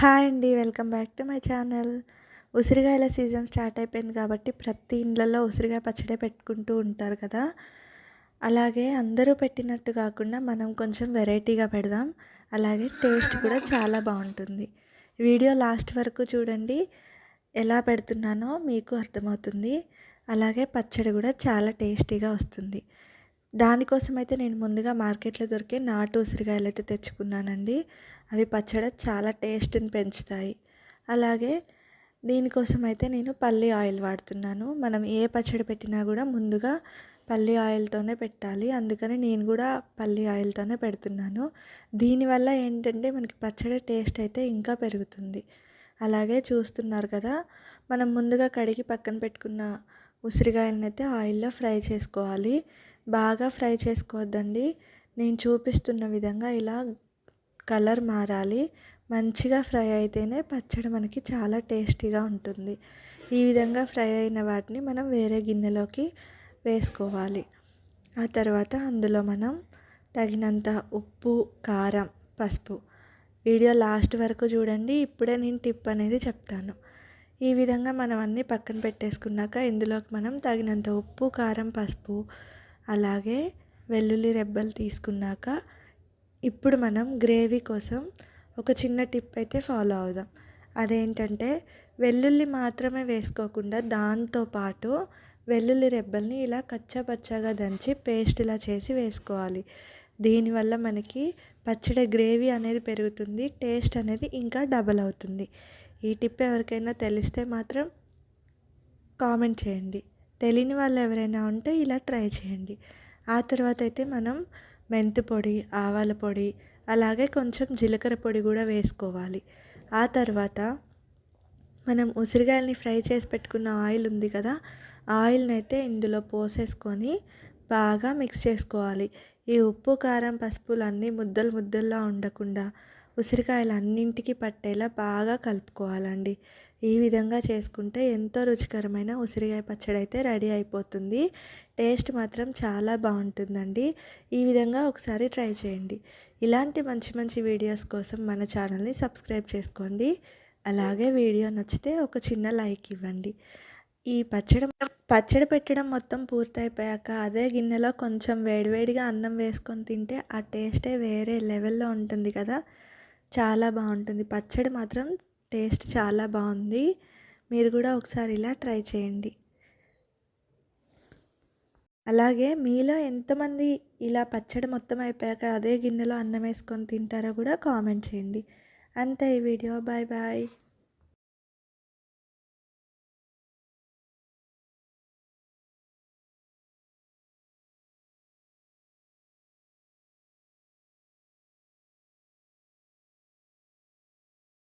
Hi అండి welcome back to my channel. ఉసిరికాయల season start అయిపోయింది కాబట్టి ప్రతి ఇండ్లలో ఉసిరికాయ పచ్చడి పెట్టుకుంటూ ఉంటారు కదా. అలాగే అందరూ పెట్టినట్టు కాకుండా మనం కొంచెం వెరైటీగా పెడదాం. అలాగే టేస్ట్ కూడా చాలా బాగుంటుంది. వీడియో లాస్ట్ వరకు చూడండి. ఎలా పెడుతున్నానో మీకు అర్థమవుతుంది. అలాగే పచ్చడి కూడా చాలా టేస్టీగా వస్తుంది. దానికోసం అయితే నేను ముందుగా మార్కెట్లో దొరికే నాటు ఉసిరికాయలు అయితే తెచ్చుకున్నానండి. అవి పచ్చడి చాలా టేస్ట్ని పెంచుతాయి. అలాగే దీనికోసం అయితే నేను పల్లి ఆయిల్ వాడుతున్నాను. మనం ఏ పచ్చడి పెట్టినా కూడా ముందుగా పల్లి ఆయిల్తోనే పెట్టాలి. అందుకని నేను కూడా పల్లి ఆయిల్తోనే పెడుతున్నాను. దీనివల్ల ఏంటంటే మనకి పచ్చడి టేస్ట్ అయితే ఇంకా పెరుగుతుంది. అలాగే చూస్తున్నారు కదా మనం ముందుగా కడిగి పక్కన పెట్టుకున్న ఉసిరికాయలను అయితే ఆయిల్లో ఫ్రై చేసుకోవాలి. బాగా ఫ్రై చేసుకోవద్దండి. నేను చూపిస్తున్న విధంగా ఇలా కలర్ మారాలి. మంచిగా ఫ్రై అయితేనే పచ్చడి మనకి చాలా టేస్టీగా ఉంటుంది. ఈ విధంగా ఫ్రై అయిన వాటిని మనం వేరే గిన్నెలోకి వేసుకోవాలి. ఆ తర్వాత అందులో మనం తగినంత ఉప్పు కారం పసుపు. వీడియో లాస్ట్ వరకు చూడండి. ఇప్పుడే నేను టిప్ అనేది చెప్తాను. ఈ విధంగా మనం అన్నీ పక్కన పెట్టేసుకున్నాక ఇందులోకి మనం తగినంత ఉప్పు కారం పసుపు అలాగే వెల్లుల్లి రెబ్బలు తీసుకున్నాక ఇప్పుడు మనం గ్రేవీ కోసం ఒక చిన్న టిప్ అయితే ఫాలో అవుదాం. అదేంటంటే వెల్లుల్లి మాత్రమే వేసుకోకుండా దాంతో పాటు వెల్లుల్లి రెబ్బల్ని ఇలా కచ్చపచ్చగా దంచి పేస్ట్ ఇలా చేసి వేసుకోవాలి. దీనివల్ల మనకి పచ్చడి గ్రేవీ అనేది పెరుగుతుంది టేస్ట్ అనేది ఇంకా డబల్ అవుతుంది. ఈ టిప్ ఎవరికైనా తెలిస్తే మాత్రం కామెంట్ చేయండి. తెలియని వాళ్ళు ఎవరైనా ఉంటే ఇలా ట్రై చేయండి. ఆ తర్వాత అయితే మనం మెంతి పొడి ఆవాల పొడి అలాగే కొంచెం జీలకర్ర పొడి కూడా వేసుకోవాలి. ఆ తర్వాత మనం ఉసిరికాయలని ఫ్రై చేసి పెట్టుకున్న ఆయిల్ ఉంది కదా ఆయిల్ని అయితే ఇందులో పోసేసుకొని బాగా మిక్స్ చేసుకోవాలి. ఈ ఉప్పు కారం పసుపులు అన్నీ ముద్దలు ముద్దల్లా ఉండకుండా ఉసిరికాయలు అన్నింటికి పట్టేలా బాగా కలుపుకోవాలండి. ఈ విధంగా చేసుకుంటే ఎంతో రుచికరమైన ఉసిరికాయ పచ్చడి అయితే రెడీ అయిపోతుంది. టేస్ట్ మాత్రం చాలా బాగుంటుందండి. ఈ విధంగా ఒకసారి ట్రై చేయండి. ఇలాంటి మంచి మంచి వీడియోస్ కోసం మన ఛానల్ని సబ్స్క్రైబ్ చేసుకోండి. అలాగే వీడియో నచ్చితే ఒక చిన్న లైక్ ఇవ్వండి. ఈ పచ్చడి పచ్చడి పెట్టడం మొత్తం పూర్తయిపోయాక అదే గిన్నెలో కొంచెం వేడివేడిగా అన్నం వేసుకొని తింటే ఆ టేస్టే వేరే లెవెల్లో ఉంటుంది కదా. చాలా బాగుంటుంది. పచ్చడి మాత్రం టేస్ట్ చాలా బాగుంది. మీరు కూడా ఒకసారి ఇలా ట్రై చేయండి. అలాగే మీలో ఎంతమంది ఇలా పచ్చడి మొత్తం అయిపోయాక అదే గిన్నెలో అన్నం వేసుకొని తింటారో కూడా కామెంట్ చేయండి. అంతే ఈ వీడియో. Bye bye.